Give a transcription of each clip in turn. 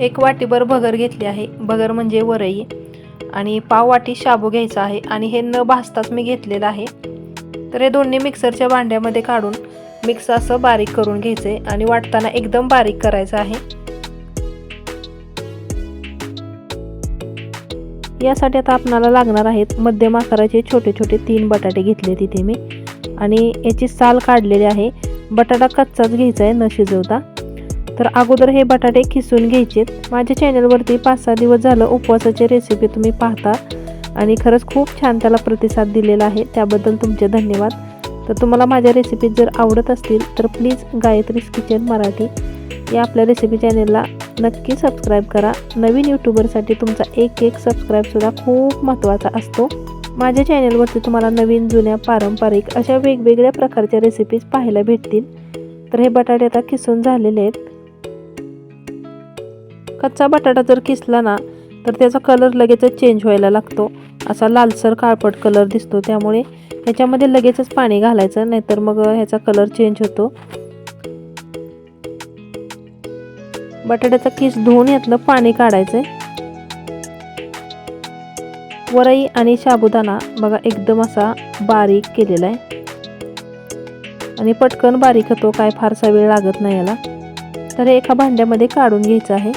एक वाटीभर भगर घेतली आहे. भगर म्हणजे वरई. आणि पाव वाटी शाबू घ्यायचा आहे आणि हे न भाजताच मी घेतलेलं आहे. तर हे दोन्ही मिक्सरच्या भांड्यामध्ये काढून मिक्स असं बारीक करून घ्यायचं आहे आणि वाटताना एकदम बारीक करायचं आहे. यासाठी आता आपणाला लागणार आहेत मध्यम आकाराचे छोटे छोटे तीन बटाटे घेतले तिथे मी. आणि याची साल काढलेली आहे. बटाटा कच्चाच घ्यायचा आहे न शिजवता. तर अगोदर हे बटाटे खिसून घ्यायचेत माझ्या चॅनलवरती पाच सहा दिवस झालं उपवासाची रेसिपी तुम्ही पाहता. आणि खरंच खूप छान त्याला प्रतिसाद दिलेला आहे. त्याबद्दल तुमचे धन्यवाद. तर तुम्हाला माझ्या रेसिपी जर आवडत असतील तर प्लीज गायत्रीज किचन मराठी या आपल्या रेसिपी चॅनलला नक्की सबस्क्राईब करा. नवीन यूट्यूबरसाठी तुमचा एक एक सबस्क्राईबसुद्धा खूप महत्त्वाचा असतो. माझ्या चॅनलवरती तुम्हाला नवीन जुन्या पारंपरिक अशा वेगवेगळ्या प्रकारच्या रेसिपीज पाहायला भेटतील. तर हे बटाटे आता किसून झालेले आहेत. कच्चा बटाटा जर किसला ना तर त्याचा कलर लगेचच चेंज व्हायला लागतो. असा लालसर काळपट कलर दिसतो. त्यामुळे ह्याच्यामध्ये लगेचच पाणी घालायचं नाहीतर मग ह्याचा कलर चेंज होतो. बटाट्याचा किस धुवून यातलं पाणी काढायचं वरई आणि साबुदाणा बघा एकदम असा बारीक केलेला आहे. आणि पटकन बारीक होतो काय फारसा वेळ लागत नाही याला. तर हे एका भांड्यामध्ये काढून घ्यायचं आहे.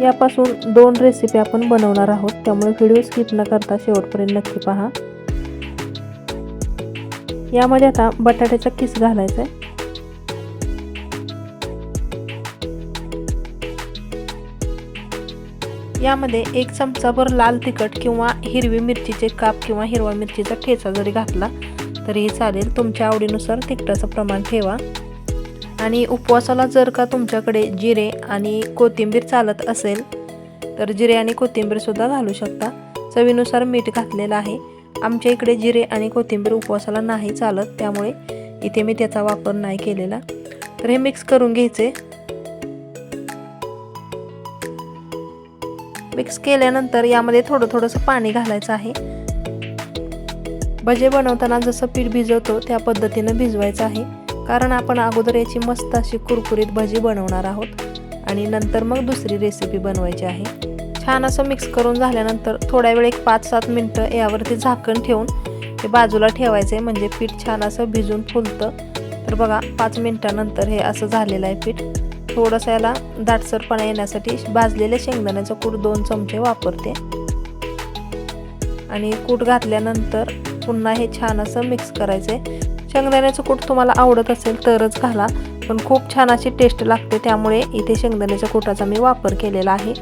यापासून दोन रेसिपी आपण बनवणार आहोत. त्यामुळे व्हिडिओ स्किप न करता शेवटपर्यंत नक्की पहा. यामध्ये आता बटाट्याचा किस घालायचा आहे. यामध्ये एक चमचाभर लाल तिखट किंवा हिरवी मिरचीचे काप किंवा हिरवा मिरचीचा ठेचा जरी घातला तरीही चालेल. तुमच्या आवडीनुसार तिखटाचं प्रमाण ठेवा. आणि उपवासाला जर का तुमच्याकडे जिरे आणि कोथिंबीर चालत असेल तर जिरे आणि कोथिंबीरसुद्धा घालू शकता. चवीनुसार मीठ घातलेलं आहे. आमच्या इकडे जिरे आणि कोथिंबीर उपवासाला नाही चालत त्यामुळे इथे मी त्याचा वापर नाही केलेला. तर हे मिक्स करून घ्यायचे. मिक्स केल्यानंतर यामध्ये थोडं थोडंसं पाणी घालायचं आहे. भजे बनवताना जसं पीठ भिजवतो त्या पद्धतीनं भिजवायचं आहे. कारण आपण अगोदर याची मस्त अशी कुरकुरीत भजी बनवणार आहोत. आणि नंतर मग दुसरी रेसिपी बनवायची आहे. छान असं मिक्स करून झाल्यानंतर थोड्या वेळ एक पाच सात मिनटं यावरती झाकण ठेवून ते बाजूला ठेवायचं आहे म्हणजे पीठ छान असं भिजून फुलतं. तर बघा पाच मिनटानंतर हे असं झालेलं आहे पीठ. थोडंसं याला दाटसरपणा येण्यासाठी भाजलेल्या शेंगदाण्याचं कूट दोन चमचे वापरते. आणि कूट घातल्यानंतर पुन्हा हे छान असं मिक्स करायचं आहे शेंगदाण्याचं कूट तुम्हाला आवडत असेल तरच घाला. पण खूप छान अशी टेस्ट लागते त्यामुळे इथे शेंगदाण्याच्या कुटाचा मी वापर केलेला आहे.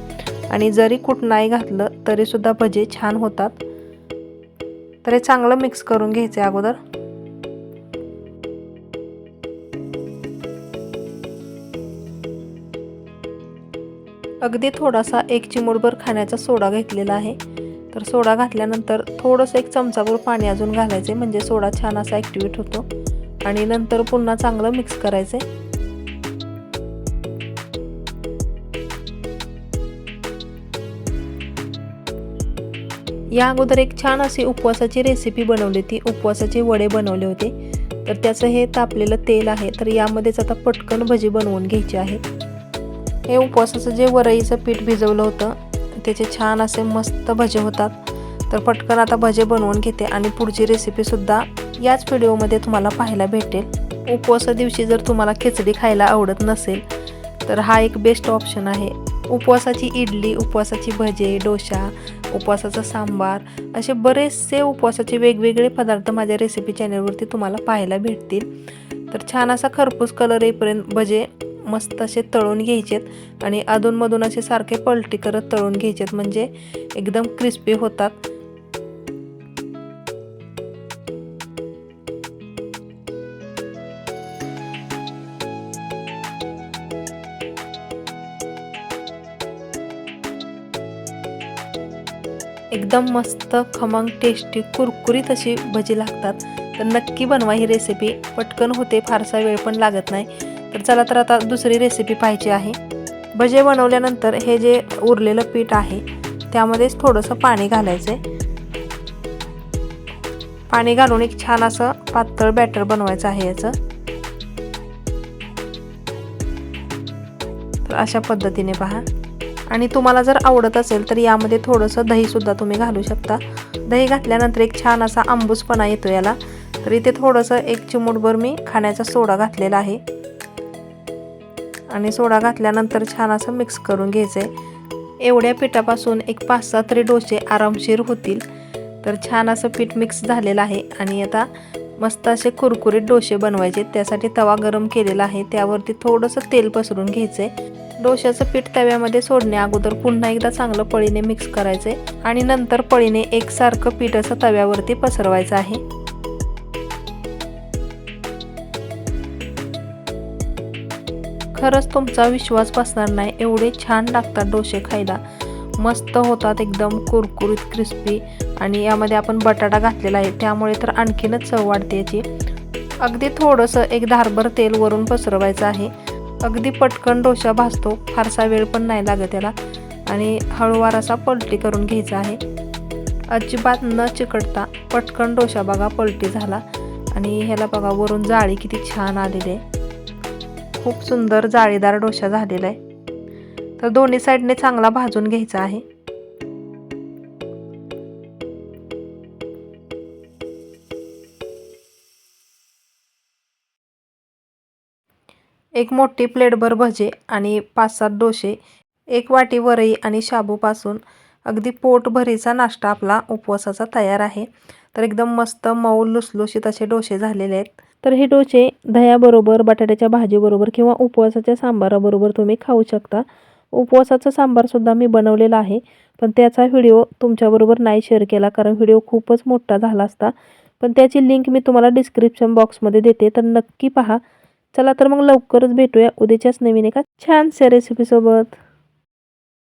आणि जरी कूट नाही घातलं तरीसुद्धा भजे छान होतात. तर हे चांगलं मिक्स करून घ्यायचं आहे अगोदर. अगदी थोडासा एक चिमूटभर खाण्याचा सोडा घेतलेला आहे. तर सोडा घातल्यानंतर थोडंसं एक चमचाभर पाणी अजून घालायचे म्हणजे सोडा छान असा ॲक्टिवेट होतो. आणि नंतर पुन्हा चांगलं मिक्स करायचं या अगोदर एक छान अशी उपवासाची रेसिपी बनवली होती. उपवासाचे वडे बनवले होते. तर त्याचं हे तापलेलं तेल आहे. तर यामध्येच आता पटकन भजी बनवून घ्यायची आहे. हे उपवासाचं जे वरईचं पीठ भिजवलं होतं त्याचे छान असे मस्त भजे होतात. तर पटकन आता भजे बनवून घेते आणि पुढची रेसिपीसुद्धा याच व्हिडिओमध्ये तुम्हाला पाहायला भेटेल. उपवासा दिवशी जर तुम्हाला खिचडी खायला आवडत नसेल तर हा एक बेस्ट ऑप्शन आहे. उपवासाची इडली उपवासाची भजे डोसा उपवासाचा सांबार असे बरेचसे उपवासाचे वेगवेगळे पदार्थ माझ्या रेसिपी चॅनलवरती तुम्हाला पाहायला भेटतील. तर छान असा खरपूस कलर येईपर्यंत भजे मस्त असे तळून घ्यायचेत आणि अधूनमधून असे सारखे पलटी करत तळून घ्यायचेत म्हणजे एकदम क्रिस्पी होतात. एकदम मस्त खमंग टेस्टी कुरकुरीत अशी भजी लागतात. तर नक्की बनवा ही रेसिपी पटकन होते फारसा वेळ पण लागत नाही. तर चला तर आता दुसरी रेसिपी पाहायची आहे. भजे बनवल्यानंतर हे जे उरलेलं पीठ आहे त्यामध्येच थोडंसं पाणी घालायचं आहे पाणी घालून एक छान असं पातळ बॅटर बनवायचं आहे याचं. तर अशा पद्धतीने पहा. आणि तुम्हाला जर आवडत असेल तर यामध्ये थोडंसं दहीसुद्धा तुम्ही घालू शकता. दही घातल्यानंतर एक छान असा आंबूसपणा येतो याला. तर इथे थोडंसं एक चिमूटभर मी खाण्याचा सोडा घातलेला आहे. आणि सोडा घातल्यानंतर छान असं मिक्स करून घ्यायचं आहे एवढ्या पिठापासून एक पाच सहा तरी डोसे आरामशीर होतील. तर छान असं पीठ मिक्स झालेलं आहे आणि आता मस्त असे कुरकुरीत डोसे बनवायचे. त्यासाठी तवा गरम केलेला आहे. त्यावरती थोडंसं तेल पसरून घ्यायचं आहे डोश्याचं पीठ तव्यामध्ये सोडण्या अगोदर पुन्हा एकदा चांगलं पळीने मिक्स करायचे आणि नंतर पळीने एकसारखं पीठ असं तव्यावरती पसरवायचं आहे. खरंच तुमचा विश्वास बसणार नाही. एवढे छान लागतात डोसे खायला. मस्त होतात एकदम कुरकुरीत क्रिस्पी आणि यामध्ये आपण बटाटा घातलेला आहे. त्यामुळे तर आणखीनच चव वाढते याची. अगदी थोडंसं एक धारभर तेल वरून पसरवायचं आहे. अगदी पटकन डोसा भाजतो. फारसा वेळ पण नाही लागत त्याला. आणि हळूवार असा पलटी करून घ्यायचा आहे. अजिबात न चिकटता पटकन डोसा बघा पलटी झाला. आणि ह्याला बघा वरून जाळी किती छान आलेली आहे. खूप सुंदर जाळीदार डोसा झालेला आहे. तर दोन्ही साईडने चांगला भाजून घ्यायचा आहे. एक मोठी प्लेटभर भजे आणि पाच सात डोसे एक वाटी वरई आणि शाबूपासून अगदी पोटभरीचा नाश्ता आपला उपवासाचा तयार आहे. तर एकदम मस्त मऊ लुसलुशीत असे डोसे झालेले आहेत. तर हे डोसे दह्याबरोबर बटाट्याच्या भाजीबरोबर किंवा उपवासाच्या सांबाराबरोबर तुम्ही खाऊ शकता. उपवासाचा सांबारसुद्धा मी बनवलेला आहे पण त्याचा व्हिडिओ तुमच्याबरोबर नाही शेअर केला कारण व्हिडिओ खूपच मोठा झाला असता. पण त्याची लिंक मी तुम्हाला डिस्क्रिप्शन बॉक्समध्ये देते तर नक्की पहा. चला तर मग लवकरच भेटूया उद्याच्याच नवीन एका छानशा रेसिपीसोबत